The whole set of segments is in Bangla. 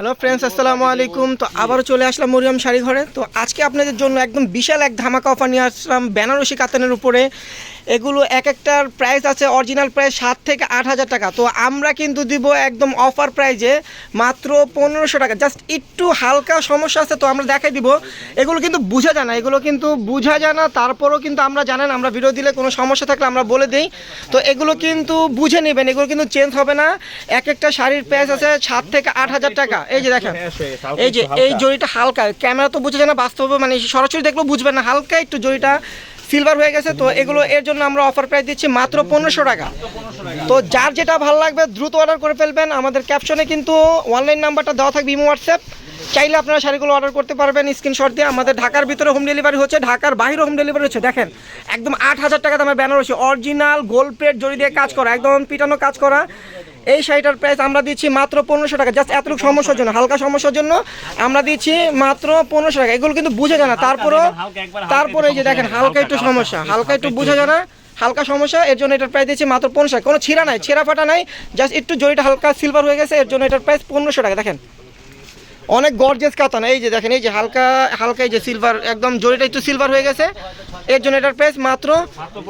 হ্যালো ফ্রেন্ডস আসসালামু আলাইকুম। তো আবারও চলে আসলাম মরিয়ম শাড়ি ঘরে তো আজকে আপনাদের জন্য একদম বিশাল এক ধামাকা অফার নিয়ে আসলাম বেনারসি কাতানের উপরে। এগুলো এক একটার প্রাইস আছে অরিজিনাল প্রাইস সাত থেকে আট হাজার টাকা। তো আমরা কিন্তু দিব একদম অফার প্রাইজে মাত্র পনেরোশো টাকা। জাস্ট একটু হালকা সমস্যা আছে, তো আমরা দেখাই দিব। এগুলো কিন্তু বোঝা যায় না, এগুলো কিন্তু বোঝা যায় না, তারপরেও কিন্তু আমরা জানেন, আমরা ভিডিও দিলে কোনো সমস্যা থাকলে আমরা বলে দিই। তো এগুলো কিন্তু বুঝে নেবেন, এগুলো কিন্তু চেঞ্জ হবে না। এক একটা শাড়ির প্রাইস আছে সাত থেকে আট হাজার টাকা। এই যে দেখেন এই যে এই জড়িটা হালকা। ক্যামেরা তো বুঝে যায় না বাস্তবে মানে সরাসরি দেখলেও বুঝবেন না হালকা একটু জড়িটা সিলভার হয়ে গেছে। তো এগুলো এর জন্য আমরা অফার প্রাইস দিচ্ছি মাত্র পনেরোশো টাকা। তো যার যেটা ভালো লাগবে দ্রুত অর্ডার করে ফেলবেন। আমাদের ক্যাপশনে কিন্তু অনলাইন নাম্বারটা দেওয়া থাকবে ইমো হোয়াটসঅ্যাপ চাইলে আপনারা শাড়িগুলো অর্ডার করতে পারবেন স্ক্রিনশট দিয়ে। আমাদের ঢাকার ভিতরে হোম ডেলিভারি হচ্ছে ঢাকার বাইরে হোম ডেলিভারি হচ্ছে। দেখেন একদম আট হাজার টাকা দামের ব্যানার হচ্ছে অরিজিনাল গোল্ড প্লেট জড়ি দিয়ে কাজ করা একদম পিটানো কাজ করা। এই শাড়িটার প্রাইস আমরা দিচ্ছি মাত্র পনেরোশো টাকা। জাস্ট এতটুকু সমস্যার জন্য হালকা সমস্যার জন্য আমরা দিচ্ছি মাত্র পনেরোশো টাকা। এগুলো কিন্তু বুঝে যায় না। তারপরেও তারপরে এই যে দেখেন হালকা একটু সমস্যা হালকা একটু বুঝে যায় না। হালকা সমস্যা এর জন্য এটার প্রাইস দিচ্ছি মাত্র পনেরোশো টাকা। কোনো ছিঁড়া নাই ছেঁড়া ফাটা নাই জাস্ট একটু জড়িটা হালকা সিলভার হয়ে গেছে এর জন্য এটার প্রাইস পনেরোশো টাকা। দেখেন অনেক গর্জেস কাতান। এই যে দেখেন, এই যে হালকা হালকা এই যে সিলভার একদম জড়িটা একটু সিলভার হয়ে গেছে। এর জন্য এটার প্রাইস মাত্র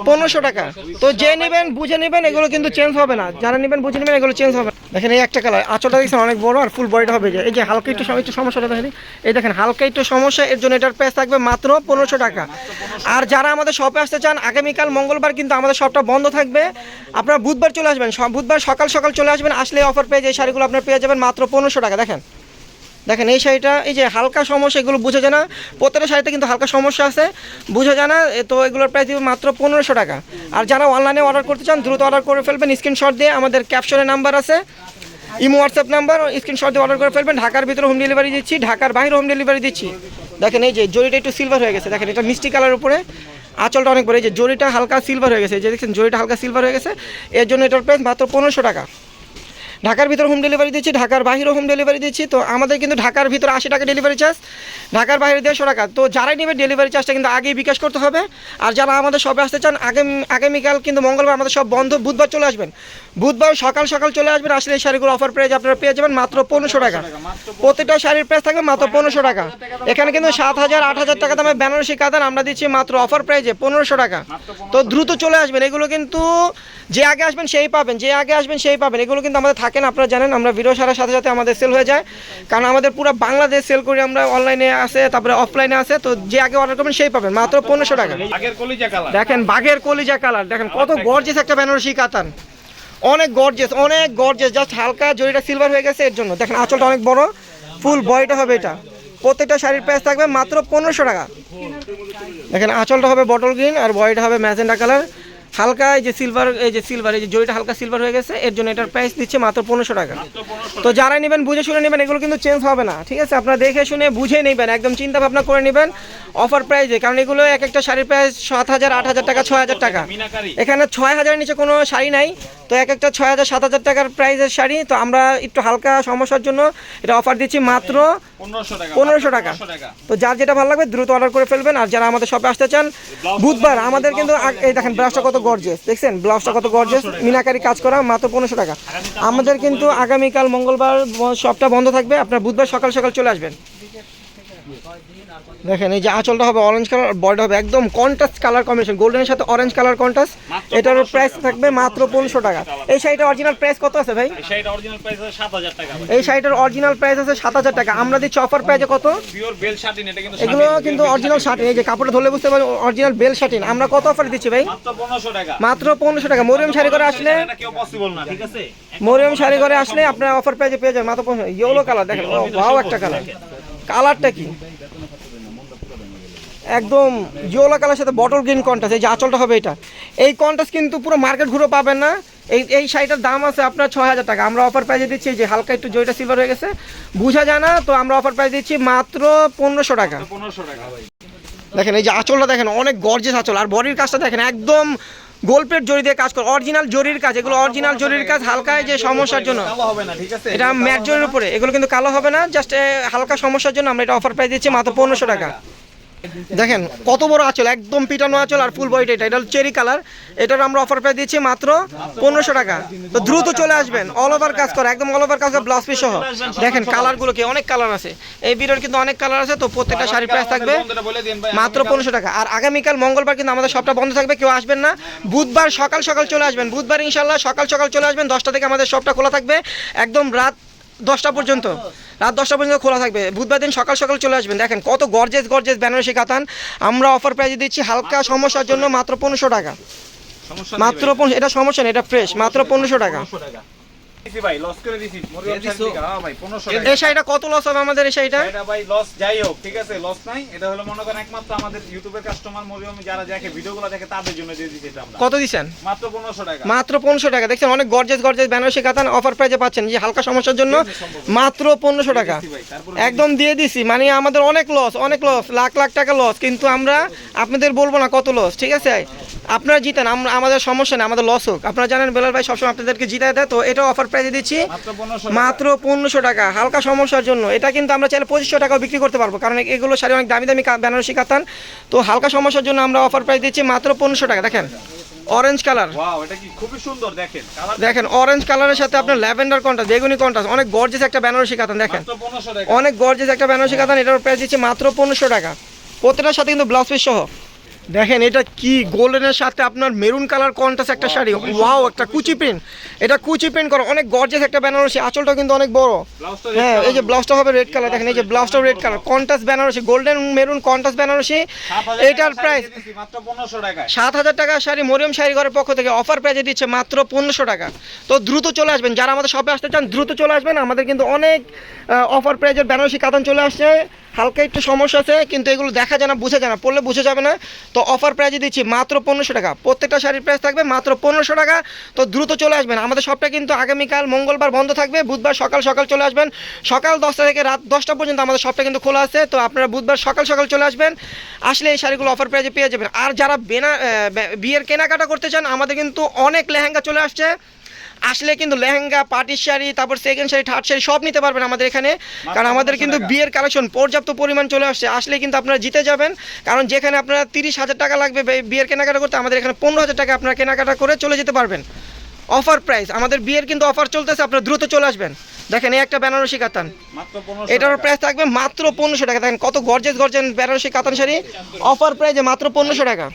পনেরোশো টাকা। তো যে নেবেন, বুঝে নেবেন, এগুলো কিন্তু চেঞ্জ হবে না। যারা নেবেন, বুঝে নেবেন, এগুলো চেঞ্জ হবে। দেখেন, এই একটা কালার আঁচলটা দেখছেন, অনেক বড় আর ফুল বডিটা হবে। যে এই যে হালকা একটু একটু সমস্যাটা দেখেন। এই দেখেন, হালকা একটু সমস্যা, এর জন্য এটার প্রাইস থাকবে মাত্র পনেরোশো টাকা। আর যারা আমাদের শপে আসতে চান, আগামীকাল মঙ্গলবার কিন্তু আমাদের শপটা বন্ধ থাকবে। আপনারা বুধবার চলে আসবেন। সব- বুধবার সকাল সকাল চলে আসবেন। আসলে অফার পেয়ে যে শাড়িগুলো আপনার পেয়ে যাবেন মাত্র পনেরোশো টাকা। দেখেন। দেখেন, এই শাড়িটা, এই যে হালকা সমস্যা, এগুলো বোঝা যায় না। প্রত্যেকটা শাড়িতে কিন্তু হালকা সমস্যা আছে, বোঝা যায় না। তো এগুলোর প্রাইস মাত্র পনেরোশো টাকা। আর যারা অনলাইনে অর্ডার করতে চান, দ্রুত অর্ডার করে ফেলবেন। স্ক্রিনশট দিয়ে আমাদের ক্যাপশনে নাম্বার আছে, ইমো হোয়াটসঅ্যাপ নাম্বার স্ক্রিনশট দিয়ে অর্ডার করে ফেলবেন। ঢাকার ভিতরে হোম ডেলিভারি দিচ্ছি, ঢাকার বাইরে হোম ডেলিভারি দিচ্ছি। দেখেন, এই যে জরিটা একটু সিলভার হয়ে গেছে। দেখেন, এটা মিষ্টি কালার উপরে। আঁচলটা অনেক বড়। এই যে জরিটা হালকা সিলভার হয়ে গেছে। যে দেখছেন জরিটা হালকা সিলভার হয়ে গেছে। এর জন্য এটার প্রাইস মাত্র পনেরোশো টাকা। ঢাকার ভিতরে হোম ডেলিভারি দিচ্ছি ঢাকার বাইরে হোম ডেলিভারি দিচ্ছি। তো আমাদের কিন্তু ঢাকার ভিতরে আশি টাকা ডেলিভারি চার্জ ঢাকার বাইরে দেড়শো টাকা। তো যারাই নেবে ডেলিভারি চার্জটা কিন্তু আগেই বিকাশ করতে হবে। আর যারা আমাদের সবে আসতে চান আগামী আগামীকাল কিন্তু মঙ্গলবার আমাদের সব বন্ধ বুধবার চলে আসবেন। বুধবার সকাল সকাল চলে আসবেন আসলে এই শাড়িগুলো অফার প্রাইজ আপনারা পেয়ে যাবেন মাত্র পনেরোশো টাকা। প্রতিটা শাড়ির প্রাইস থাকবে মাত্র পনেরোশো টাকা। এখানে কিন্তু সাত হাজার আট হাজার টাকা দামে বেনারসি কাতান আমরা দিচ্ছি মাত্র অফার প্রাইজে পনেরোশো টাকা। তো দ্রুত চলে আসবেন এগুলো কিন্তু যে আগে আসবেন সেই পাবেন যে আগে আসবেন সেই পাবেন এগুলো কিন্তু আমাদের থাকে না আপনারা জানেন আমরা ভিডিও সারার সাথে সাথে আমাদের সেল হয়ে যায়। কারণ আমাদের পুরো বাংলাদেশ সেল করি আমরা অনলাইনে আছে তারপরে অফলাইনে আছে তো যে আগে অর্ডার করবেন সেই পাবেন মাত্র পনেরোশো টাকা। দেখেন বাঘের কলিজা কালার দেখেন কত গর্জেস একটা বেনারসি কাতান। অনেক গর্জেস অনেক গর্জেস জাস্ট হালকা জরিটা সিলভার হয়ে গেছে এর জন্য। দেখেন আঁচলটা অনেক বড় ফুল বয়টা হবে এটা। প্রত্যেকটা শাড়ির প্রাইস থাকবে মাত্র পনেরোশো টাকা। দেখেন আঁচলটা হবে বটল গ্রিন আর বয়টা হবে ম্যাজেন্ডা কালার হালকা এই যে সিলভার এই যে সিলভার এই যে জরিটা হালকা সিলভার হয়ে গেছে এর জন্য এটার প্রাইস দিচ্ছে মাত্র পনেরোশো টাকা। তো যারা নেবেন বুঝে শুনে নেবেন এগুলো কিন্তু চেঞ্জ হবে না ঠিক আছে? আপনারা দেখে শুনে বুঝে নেবেন একদম চিন্তা ভাবনা করে নেবেন অফার প্রাইজে কারণ এগুলো এক একটা শাড়ির প্রাইস সাত হাজার আট হাজার টাকা ছয় হাজার টাকা। এখানে ছয় হাজারের নিচে কোনো শাড়ি নাই তো এক একটা ছয় হাজার সাত হাজার টাকার প্রাইসের শাড়ি তো আমরা একটু হালকা সমস্যার জন্য এটা অফার দিচ্ছি মাত্র পনেরোশো টাকা তো যার যেটা ভালো লাগবে দ্রুত অর্ডার করে ফেলবেন আর যারা আমাদের শপে আসতে চান বুধবার আমাদের কিন্তু এই দেখেন ব্লাউজটা কত গর্জেস দেখছেন? ব্লাউজটা কত গর্জেস মিনাকারি কাজ করা মাত্র পনেরোশো টাকা। আমাদের কিন্তু আগামীকাল মঙ্গলবার সবটা বন্ধ থাকবে আপনার বুধবার সকাল সকাল চলে আসবেন। দেখেন এই যে আঁচলটা হবে অরেঞ্জ কালার বডিটা হবে একদম কন্ট্রাস্ট কালার কম্বিনেশন গোল্ডেনের সাথে অরেঞ্জ কালার কন্ট্রাস্ট এটার প্রাইস থাকবে মাত্র পনেরোশো টাকা। এই শাড়িটার অরিজিনাল প্রাইস কত আছে ভাই? প্রাইস এই শাড়িটার অরিজিনাল প্রাইস আছে সাত হাজার টাকা। আমরা দিচ্ছি অফার প্রাইসে কত? পিওর বেল শাটিন এটা কিন্তু এগুলো কিন্তু অরিজিনাল শার্টিন এই যে কাপড়টা ধরলে বুঝতে পারেন অরিজিনাল বেল শার্টিন আমরা কত অফার দিচ্ছি ভাই? মাত্র পনেরোশো টাকা। মাত্র পনেরোশো টাকা। মরিয়ম শাড়ি করে আসলে এটা কেউ পসিবল না ঠিক আছে? মরিয়ম শাড়ি করে আসলে আপনার অফার প্রাইজে পেয়ে যাবেন। মাত্র পনেরো ইয়েলো কালার দেখেন ভাও একটা কালার কালারটা কি? একদম জিওলা কালার সাথে বটল গ্রিন কন্টাস এই যে আঁচলটা হবে এটা। এই কন্টাস কিন্তু পুরো মার্কেট ঘুরে পাবেন না। এই এই শাড়িটার দাম আছে আপনার ছয় হাজার টাকা। আমরা অফার প্রাইজে দিচ্ছি যে হালকা একটু জয়টা সিলভার হয়ে গেছে। বোঝা যায় না তো আমরা অফার প্রাইস দিচ্ছি মাত্র পনেরোশো টাকা। পনেরোশো টাকা। দেখেন এই যে আঁচলটা দেখেন অনেক গর্জেস আঁচল। আর বডির কাজটা দেখেন একদম গোলপেট জড়ি দিয়ে কাজ করে। অরিজিনাল জরির কাজ এগুলো অরিজিনাল জরির কাজ হালকা এই যে সমস্যার জন্য। কালো হবে না ঠিক আছে। এটা ম্যাট জরির উপরে। এগুলো কিন্তু কালো হবে না জাস্ট হালকা সমস্যার জন্য আমরা এটা অফার প্রাইস দিচ্ছি মাত্র পনেরোশো টাকা। দেখেন, কত বড় আঁচল, একদম পিটানো আঁচল আর ফুল বডিটা এটা এটা চেরি কালার এটার আমরা অফার পেয়ে দিচ্ছি মাত্র পনেরোশো টাকা। তো দ্রুত চলে আসবেন অল ওভার কাজ করে, একদম অল ওভার কাজ করে ব্লাউজ পিস সহ। দেখেন কালারগুলো কি, অনেক কালার আছে। এই ভিডিওর কিন্তু অনেক কালার আছে, তো প্রত্যেকটা শাড়ির প্রাইস থাকবে মাত্র পনেরোশো টাকা। আর আগামীকাল মঙ্গলবার কিন্তু আমাদের সবটা বন্ধ থাকবে, কেউ আসবেন না। বুধবার সকাল সকাল চলে আসবেন, বুধবার ইনশাল্লাহ সকাল সকাল চলে আসবেন, দশটা থেকে আমাদের সবটা খোলা থাকবে। একদম রাত দশটা পর্যন্ত। রাত দশটা পর্যন্ত খোলা থাকবে। বুধবার দিন সকাল সকাল চলে আসবেন। দেখেন কত গর্জেস গর্জেস বেনারসি কাতান। আমরা অফার প্রাইজে দিচ্ছি হালকা সমস্যার জন্য মাত্র পনেরোশো টাকা। মাত্র এটা সমস্যা নেই এটা ফ্রেশ মাত্র পনেরোশো টাকা। ভাই লস করে দিছি। মরিয়ম শাড়ি থেকে হ্যাঁ ভাই 1500 এই শাড়িটা কত লস হবে আমাদের এই শাড়িটা এটা ভাই লস যাই হোক ঠিক আছে লস নাই। এটা হলো মনে করেন একমাত্র আমাদের ইউটিউবের কাস্টমার মরিয়ম যারা দেখে ভিডিওগুলো দেখে তাদের জন্য দিয়ে দিছি এটা আমরা। কত দিচ্ছেন? মাত্র 1500 টাকা। মাত্র পনেরোশো টাকা। দেখছেন অনেক গর্জেস গর্জেস বেনারসি কাতান অফার প্রাইজে পাচ্ছেন। যে হালকা সমস্যার জন্য মাত্র পনেরোশো টাকা। একদম দিয়ে দিছি। মানে আমাদের অনেক লস অনেক লস লাখ লাখ টাকা লস কিন্তু আমরা আপনাদের বলব না কত লস ঠিক আছে? আপনারা জিতেন আমরা আমাদের সমস্যা নেই আমাদের লস হোক। আপনারা জানেন বেলাল ভাই সবসময় আপনাদেরকে জিতায় দেয় তো এটা অফার প্রাইজে দিচ্ছি। মাত্র পনেরোশো টাকা। হালকা সমস্যার জন্য। এটা কিন্তু আমরা চাইলে পঁচিশশো টাকাও বিক্রি করতে পারব কারণ এগুলো শাড়ি অনেক দামি দামি বেনারসি কাতান। তো হালকা সমস্যার জন্য আমরা অফার প্রাইস দিচ্ছি মাত্র পনেরোশো টাকা। দেখেন অরেঞ্জ কালার দেখেন। দেখেন। অরেঞ্জ কালারের সাথে আপনার ল্যাভেন্ডার কন্টাস বেগুনি কন্টাস অনেক গর্জেস একটা বেনারসি কাতান দেখেন। মাত্র 1500 টাকা। অনেক গর্জেস একটা বেনারসি কাতান এটার প্রাইস দিচ্ছি মাত্র পনেরোশো টাকা। প্রত্যেকটার সাথে কিন্তু ব্লাউজ পিস সহ। দেখেন এটা কি গোল্ডেনের সাথে আপনার মেরুন কালার কন্টাস একটা শাড়ি? ওয়াও একটা কুচি প্রিন্ট এটা কুচি প্রিন্ট করা অনেক গর্জেস একটা বেনারসি আঁচলটা কিন্তু অনেক বড়। হ্যাঁ এই যে ব্লাউজটা হবে রেড কালার দেখেন এই যে ব্লাউজটা red colour contrast Banarasi golden maroon contrast Banarasi এটার প্রাইস মাত্র 1500 টাকা সাত হাজার টাকা শাড়ি মরিয়ম শাড়ি ঘরের পক্ষ থেকে অফার প্রাইজে দিচ্ছে মাত্র পনেরোশো টাকা। তো দ্রুত চলে আসবেন। যারা আমাদের শপে আসতে চান দ্রুত চলে আসবেন। আমাদের কিন্তু অনেক অফার প্রাইজের বেনারসি কাতান চলে আসছে। হালকা একটু সমস্যা আছে, কিন্তু এগুলো দেখা যায় না, বোঝা যায় না, পড়লে বুঝে যাবে না। তো অফার প্রাইজে দিচ্ছি, মাত্র পনেরোশো টাকা। প্রত্যেকটা শাড়ির প্রাইস থাকবে মাত্র পনেরোশো টাকা। তো দ্রুত চলে আসবেন। আমাদের শপটা কিন্তু আগামীকাল মঙ্গলবার বন্ধ থাকবে। বুধবার সকাল সকাল চলে আসবেন। সকাল দশটা থেকে রাত দশটা পর্যন্ত আমাদের শপটা কিন্তু খোলা আছে। তো আপনারা বুধবার সকাল সকাল চলে আসবেন। আসলে এই শাড়িগুলো অফার প্রাইজে পেয়ে যাবেন। আর যারা বেনা বিয়ের কেনাকাটা করতে চান, আমাদের কিন্তু অনেক লেহেঙ্গা চলে আসছে। আসলে কিন্তু লেহেঙ্গা পাটির শাড়ি তারপর সেকেন্ড শাড়ি থার্ড শাড়ি সব নিতে পারবেন আমাদের এখানে। কারণ আমাদের কিন্তু বিয়ের কালেকশন পর্যাপ্ত পরিমাণ চলে আসছে। আসলে কিন্তু আপনারা জিতে যাবেন। কারণ যেখানে আপনারা তিরিশ হাজার টাকা লাগবে বিয়ের কেনাকাটা করতে আমাদের এখানে পনেরো হাজার টাকা আপনারা কেনাকাটা করে চলে যেতে পারবেন। Offer price. আমাদের বিয়ের কিন্তু অফার চলতেছে আপনারা দ্রুত চলে আসবেন। দেখেন এই একটা বেনারসি কাতান। মাত্র 1500 এটার প্রাইস থাকবে মাত্র পনেরোশো টাকা। দেখেন কত গর্জেস গর্জেন বেনারসি কাতান শাড়ি। অফার প্রাইসে মাত্র পনেরোশো টাকা।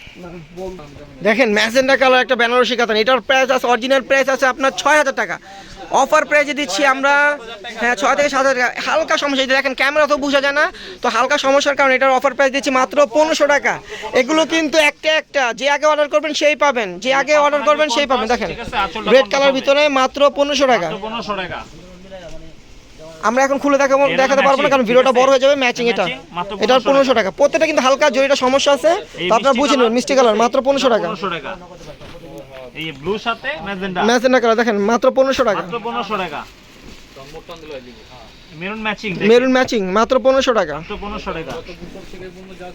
দেখেন ম্যাজেন্ডা কালার একটা বেনারসি কাতান। এটার প্রাইস আছে অরিজিনাল প্রাইস আছে আপনার ছয় হাজার টাকা। অফার প্রাইজে দিচ্ছি আমরা হ্যাঁ ছয় থেকে সাত হাজার টাকা। হালকা সমস্যা দেখেন ক্যামেরা তো বোঝা যায় না তো হালকা সমস্যার কারণে এটার অফার প্রাইস দিচ্ছি মাত্র পনেরোশো টাকা। এগুলো কিন্তু একটা একটা যে আগে অর্ডার করবেন সেই পাবেন যে আগে অর্ডার করবেন সেই পাবেন। দেখেন রেড কালার ভিতরে মাত্র পনেরোশো টাকা। 1500 টাকা আমরা এখন খুলে দেখাবো দেখাতে পারব না কারণ ভিডিওটা বড় হয়ে যাবে ম্যাচিং এটা এটার পনেরোশো টাকা। প্রত্যেকটা কিন্তু হালকা জরিটা সমস্যা আছে তো আপনারা বুঝে নেবেন মিষ্টি কালার মাত্র পনেরোশো টাকা। 1500 টাকা। এই ব্লু সাথে ম্যাজেন্ডা ম্যাচেন্ডা কালার দেখেন মাত্র পনেরোশো টাকা। মাত্র 1500 টাকা। মেরুন ম্যাচিং মেরুন ম্যাচিং মাত্র পনেরোশো টাকা। মাত্র 1500 টাকা।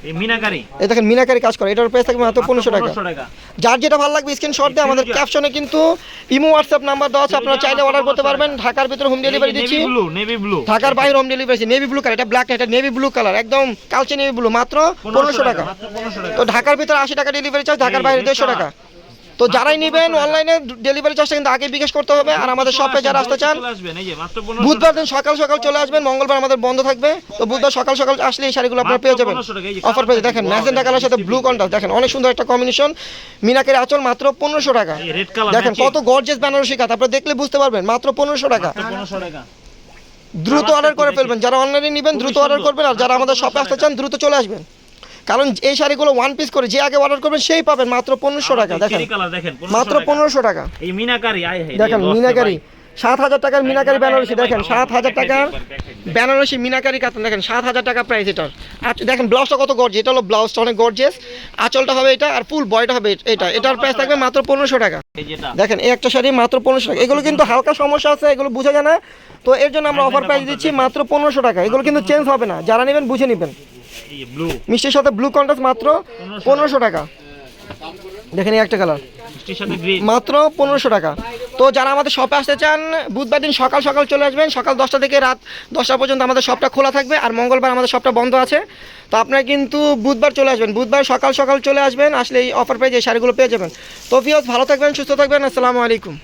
এই মিনাকারি। এই দেখেন মিনাকারি কাজ করে এটার প্রাইস থাকবে মাত্র পনেরোশো টাকা। 1500 টাকা। যার যেটা ভালো লাগবে স্ক্রিনশট দিয়ে আমাদের। ক্যাপশনে কিন্তু ইমো হোয়াটসঅ্যাপ নাম্বার দেওয়া আছে আপনারা চাইলে অর্ডার করতে পারবেন। ঢাকার ভিতরে হোম ডেলিভারি দিচ্ছি। নেভি ব্লু নেভি ব্লু ঢাকার বাইরে হোম ডেলিভারি আছে নেভি ব্লু কালার এটা ব্ল্যাক এটা নেভি ব্লু কালার একদম কালচে নেভি ব্লু মাত্র পনেরোশো টাকা 1500 টাকা। তো ঢাকার ভিতরে আশি টাকা ডেলিভারি চার্জ ঢাকার বাইরে red দেড়শো color। টাকা। তো যারাই নেবেন অনলাইনে ডেলিভারি চার্জটা কিন্তু আগে বিকাশ করতে হবে। আর আমাদের শপে যারা আসতে চান চলে আসবেন এই যে মাত্র 1500 বুধবার দিন সকাল সকাল চলে আসবেন মঙ্গলবার আমাদের বন্ধ থাকবে। তো বুধবার সকাল সকাল আসলে এই শাড়িগুলো আপনারা পেয়ে যাবেন। 1500 টাকা, এই যে অফার পেয়ে দেখেন, ম্যাজেন্টা কালার সাথে ব্লু কন্ট্রাস্ট দেখেন। অনেক সুন্দর একটা কম্বিনেশন মিনাকের আঁচল মাত্র পনেরোশো টাকা। দেখেন কত গর্জেস বেনারসি কাজ আপনারা দেখলে বুঝতে পারবেন মাত্র পনেরোশো টাকা। মাত্র 1500 টাকা। দ্রুত অর্ডার করে ফেলবেন যারা অনলাইনে নেবেন দ্রুত অর্ডার করবেন আর যারা আমাদের শপে আসতে চান দ্রুত চলে আসবেন। কারণ এই শাড়িগুলো ওয়ান পিস করে যে আগে অর্ডার করবেন সেই পাবেন মাত্র পনেরোশো টাকা দেখেন। চেরি কালার দেখেন 1500 মাত্র পনেরোশো টাকা। এই মিনাকারি দেখেন মিনাকারি। সাত হাজার টাকার মিনাকারি বেনারসি দেখেন সাত হাজার টাকার বেনারসি মিনাকারি কাতান দেখেন সাত হাজার টাকা প্রাইস এটার। আর দেখেন ব্লাউজটা কত গর্জে এটা হলো ব্লাউজটা অনেক গর্জেস আঁচলটা হবে এটা আর ফুল বয়টা হবে এটা। এটার প্রাইস থাকবে মাত্র পনেরোশো টাকা। দেখেন এই একটা শাড়ি মাত্র পনেরোশো টাকা। এগুলো কিন্তু হালকা সমস্যা আছে এগুলো বোঝা যায় না। তো এর জন্য আমরা অফার প্রাইস দিচ্ছি মাত্র পনেরোশো টাকা। এগুলো কিন্তু চেঞ্জ হবে না। যারা নেবেন বুঝে নেবেন। মিষ্টির সাথে ব্লু কন্ট্রাস্ট মাত্র পনেরোশো টাকা। দেখেন এই একটা কালার মাত্র পনেরোশো টাকা। তো যারা আমাদের শপে আসতে চান বুধবার দিন সকাল সকাল চলে আসবেন। সকাল দশটা থেকে রাত দশটা পর্যন্ত আমাদের শপটা খোলা থাকবে আর মঙ্গলবার আমাদের শপটা বন্ধ আছে। তো আপনারা কিন্তু বুধবার চলে আসবেন। বুধবার সকাল সকাল চলে আসবেন আসলে এই অফার পেয়ে যে শাড়িগুলো পেয়ে যাবেন। তো ভালো থাকবেন সুস্থ থাকবেন। আসসালামু আলাইকুম।